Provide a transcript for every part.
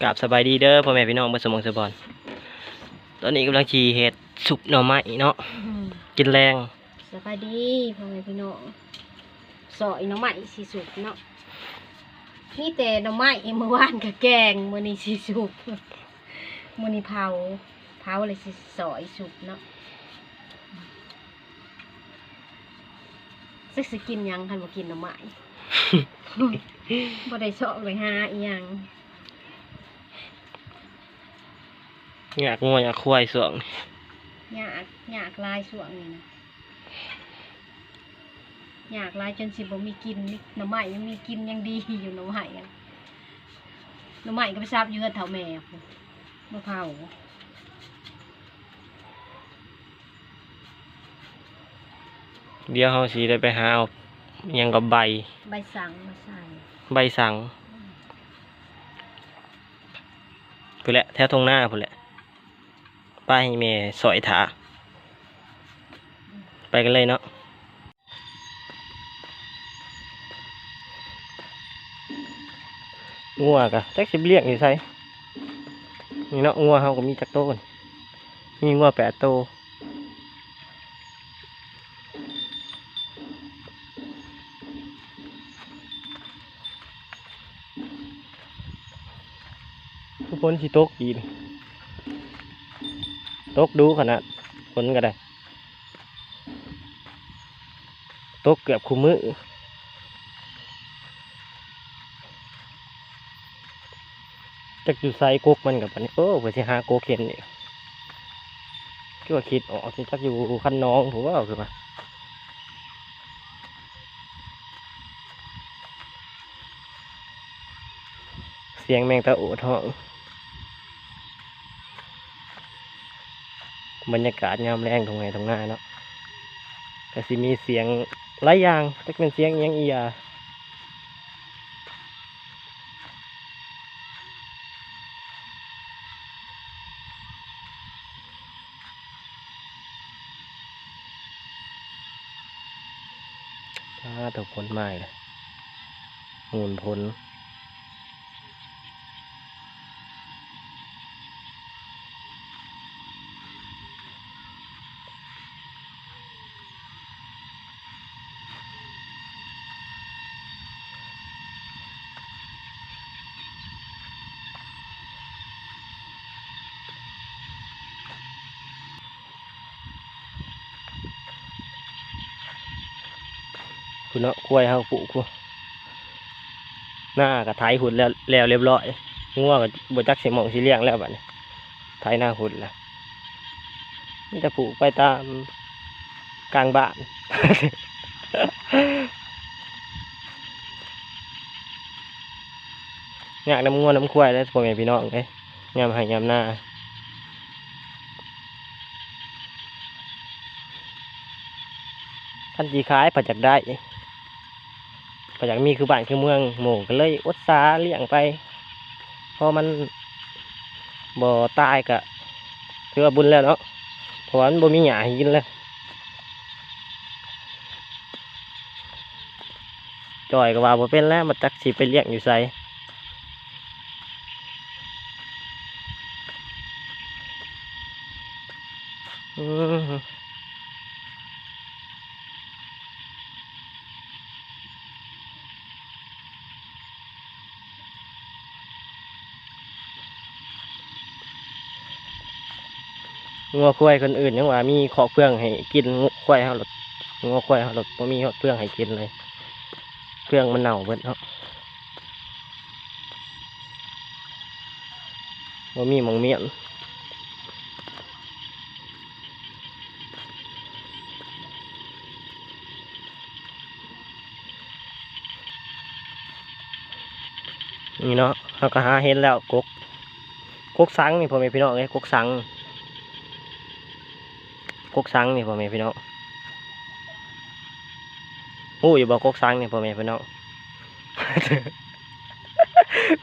กราบสบายดีเด้อพ่อแม่พี่น้องเบ่สมองสบอนตอนนี้กำลังชีเห็ดสุปหน่อไม้เนาะกินแรงสบายดีพ่อแม่พี่น้องสอยหน้ำใหม่สีสุกเนาะนี่แต่หน้ำใหม่เมื่อวานกับแกงมื้อนี้สีสุกมื้อนี้เผาเผาเลยสิสอยสุกเนาะสักสิกินหยังคันบ่กินหน้ำใหม่บ่ได้ชอบเลยหาอีหยัง อยากงัวอยากควายสวงยากยากหลายส่วงนี่นะยากหลายจนสิบ่มีกินนี่หน้ำใหม่ยังมีกินยังดีอยู่หน้ำใหม่อะหน้ำใหม่ก็ไปซับอยู่กับเฒ่าแม่พุ่นมะพร้าวเดี๋ยวเฮาสิได้ไปหาเอาอิหยังกับใบ ใบสังมาใส่ใบสังพุ่นแหละแถวทงหน้าพุ่นแหละ ป้าให้แม่สอยถา ไปกันเลยเนาะงัวกะจักสิเลี้ยงอยู่ไสนี่เนาะงัวเฮาก็มีจักโตนมีงัวแปดโตทุกคนสิตกีน ตกดูขนาดฝนก็ได้ ตกเกือบคุมมือจักอยู่ไซกกมันกับปันนี้โอ้เพื่อสิหากกเห็นนี่ก็ว่าคิดออกจักอยู่คันน้องผมว่าเอาคือมาเสียงแมงตะโอท้อง บรรยากาศยามแรงตรงไหนตรงหน้าเนาะก็สิมีเสียงหลายอย่างจะเป็นเสียงยังอียาถ้าถูกผลไม้เลยมูลผล คุณเนาะกล้วยเฮาปลูกกูหน้ากระไถหุ่นแล้วแล้วเรียบร้อยงัวกับบจักเสิหมองสิเลี้ยงแล้วบัดนี้ไถหน้าหุ่นแล้วนี่จะปลูกไปตามกลางบ้านอยากน้ำงัวน้ำควายแล้วพ่อแม่พี่น้องเลยยามห้ยามหน้าท่านจีขายผัดจากได้ ผัดจากมีคือบ้านคือเมืองหมู่ก็เลยอดสาเลี้ยงไปเพอมันบ่ตายกะถือว่าบุญแล้วเนาะเพราะว่ามันบ่มีหญ้าให้กินแล้วจอยก็ว่าบ่เป็นแล้วมาจักสิไปเลี้ยงอยู่ไสอืม งัวควายคนอื่นยังว่ามีขอเพื่องให้กินงัวควายเขาหลดงัวควายเขาหลดบ่มีขอเพื่องให้กินเลยเพื่องมันเน่าเบิดเนาะบ่มีหมองเมียนนี่เนาะเราก็หาเห็นแล้วกกกกสังนี่พ่อแม่พี่น้องเอ้ยกกสัง กกสังนี่พ่อแม่พี่น้องอู้อยู่บ่กกสังนี่พ่อแม่พี่น้อง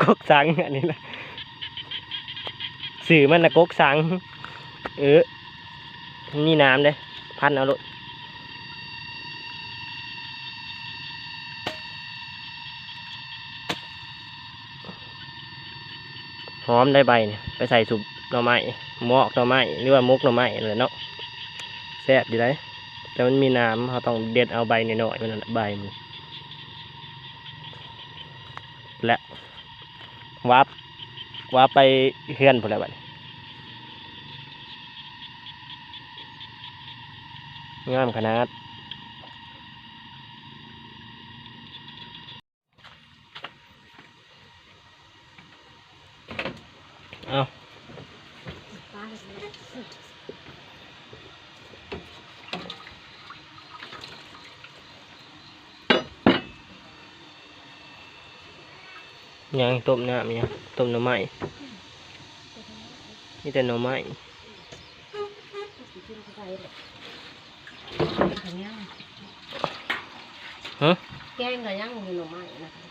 กกสังอันนี้นะสื่อมันนะกกสัง เออนี่น้ำเด้พันเอาลูกหอมได้ใบเนี่ยไปใส่สุปหน่อไม้หมอกหน่อไม้หรือว่ามุกหน่อไม้เลยเนาะ แซ่บดีได้แต่มันมีน้ำเขาต้องเด็ดเอาใบหน่อยๆมันใบมันและวับวับไปเฮือนพอแล้วบัดนี้งามขนาดเอา ปลาเล ยยังต้มน้ำยังต้มหน่อไม้นี่แต่หน่อไม้กินไปเลยอันนี้ฮะแกงก็ยังมีหน่อไม้นะคะ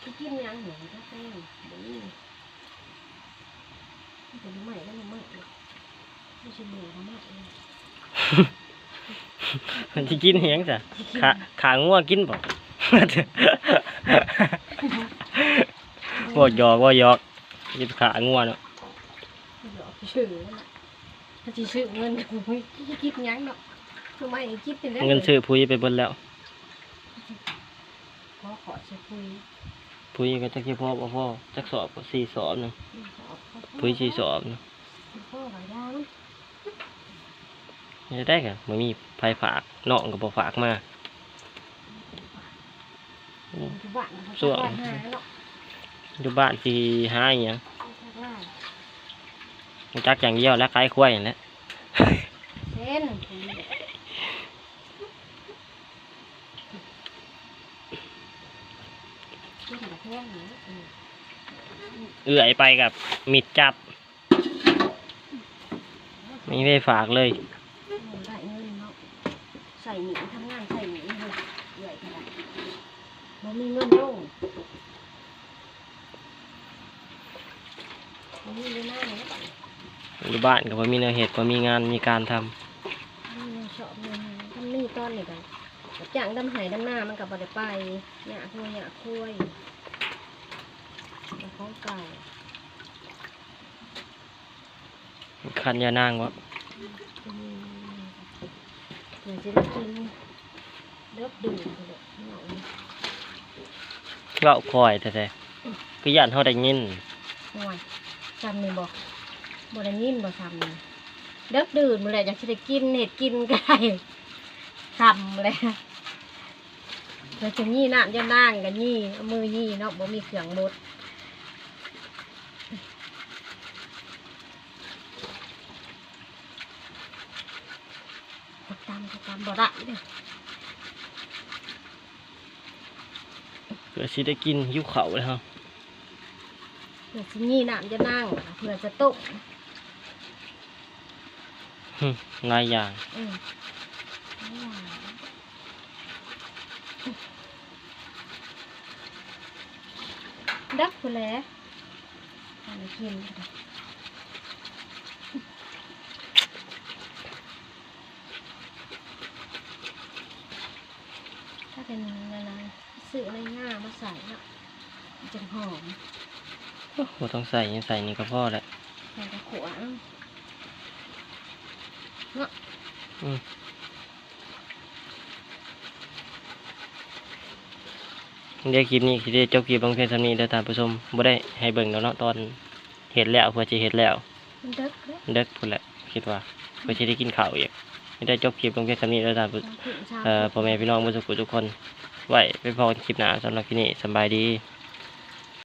ที่กินยังหนูก็แกงบ่มีแต่หน่อไม้ก็หน่อไม้ไม่ใช่หมูหน่อไม้เลยมันที่กินเฮียงจ้ะขาขางัวกินบ่ บ่หยอกบ่หยอกกินขางัวเนาะหลอกชื่อนั่นแหละถ้าสิซื้อเงินก็ไม่คิดหยังดอกหน่อไม้นี่คิดเป็นได้เงินซื้อพุยไปเบิดแล้วขอขอซื้อคุยพุยก็จักสิพอบ่พอจักสอบก็สี่สอบหนึงพุยสี่สอบหนึงพ่อหลายอย่างจะได้กะบ่มีไผฝากน้องก็บ่ฝากมาอืม อยู่บ้านเขา ส่วนอยู่บ้านสิหาอยังบ้านรู้จักอย่างเดียวแล้วขายควายนั่นแหละเส้นกินแบบแห้งนี่อืมเอื้อยไปกับมิดจับไม่ได้ฝากเลยมันได้เงินเนาะใส่หนีทำงานใส่หนีเลยใหญ่ขนาด มันมีเงินลงมันมีเงินหน้าเนี่ยอยู่บ้านก็บ่มีแนวเหตุบ่มีงานมีการทำมันมีชอบเงินทำนี่ต้อนนี่กันจ้างดำไหดำหน้ามันกับบไดไปหยาคุยหยาคุยเป็นของเก่าคันยานางวะอืมเดี๋ยวจะได้กินเลิกดื่มไปเลยเหงา เว้าคอยแท้ๆคือย่านเฮาได้ยินห่วยจำนี่บอกบได้ยินบ่ซ้ำนี่เลิกดื่มเมื่อไหร่อยากจะได้กินเห็ดกินไก่ทำเลยเราจะยี่น้ำจะนั่งกันยี่เอามือยี่เนาะบ่มีเครื่องบดตามตามบ่ได้เด้อ พื่อสิได้กินหิวข้าวเลยเฮาเผื่อจะยี่น้ำจะนั่งเผื่อจะตุกหึหลายอย่างอืมดักไปแล้วทานกินก็ได้ถ้าเป็นอะไร ซื้ออะไรง่ายมาใส่เนาะมันจะหอมบ่ต้องใส่หยังใส่นี่ก็พอแล้วใส่ตะขวางเดี๋ยวคลิปนี้สิได้จบคลิปลงเพียงเท่านี้เด้อท่านผู้ชมบ่ได้ให้เบิ่งแล้วเนาะตอนเฮ็ดแล้วเพื่อสิเฮ็ดแล้วมันเด็กเลยเด็กพุ่นแหละคิดว่าเพื่อสิได้กินข้าวอีกไม่ได้จบคลิปลงเพียงเท่านี้เด้อท่านผู้น้ำผึ้งชาเอ่อพ่อแม่พี่น้องผู้สุขทุกคน ไว้ไปพอคลิปหน้าสำหรับที่นี่สบายดี